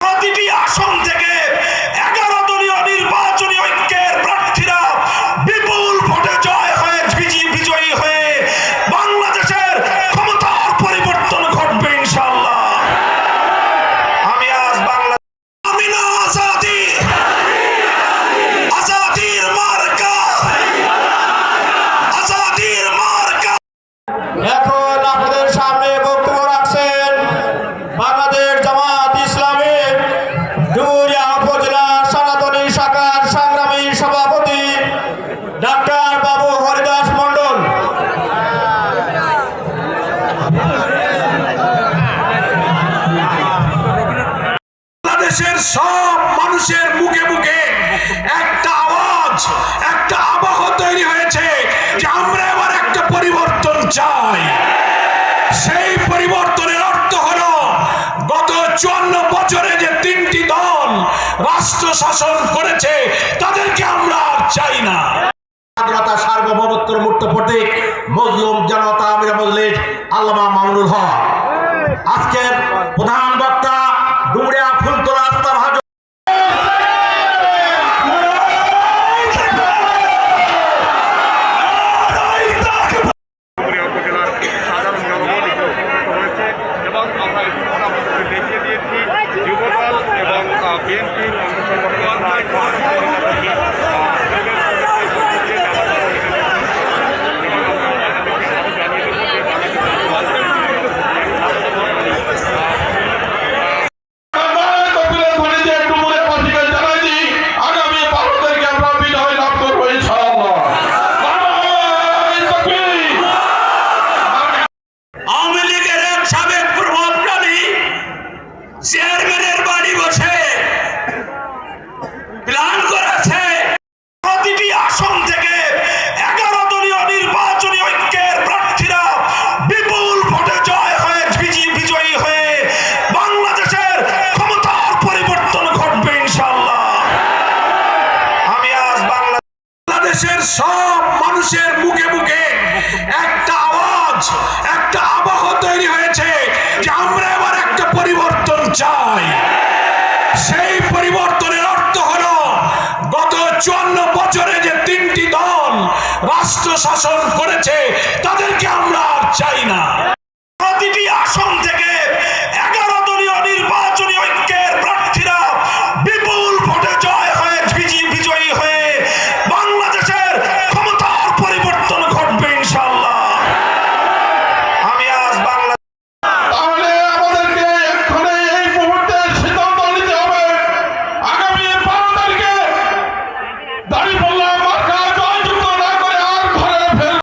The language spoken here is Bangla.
প্রতিটি আসন থেকে ডাক্তার বাবু হরিদাস মণ্ডল। বাংলাদেশের সব মানুষের মুখে মুখে একটা আওয়াজ, একটা আবহ তৈরি হয়েছে যে আমরা এবার একটা পরিবর্তন চাই। সেই পরিবর্তনের অর্থ হলো গত চুয়ান্ন বছরে যে তিনটি দল রাষ্ট্র শাসন করেছে, তাদেরকে আমরা চাই না। প্রতীক, মজলুম জনতা আমিরা মজলিস আল্লামা মামুনুল হক। আজকের প্রধান বক্তা ডুমরিয়া ফুলতলা আস্থা ভাজ এবং আমরা বাংলাদেশের সব মানুষের মুখে মুখে একটা আওয়াজ, একটা আবহ তৈরি হয়েছে যে আমরা এবার একটা পরিবর্তন চাই। সেই পরিবর্তনের অর্থ হলো গত চুয়ান্ন বছরে যে তিনটি দল রাষ্ট্র শাসন করেছে, তাদেরকে আমরা আর চাই না।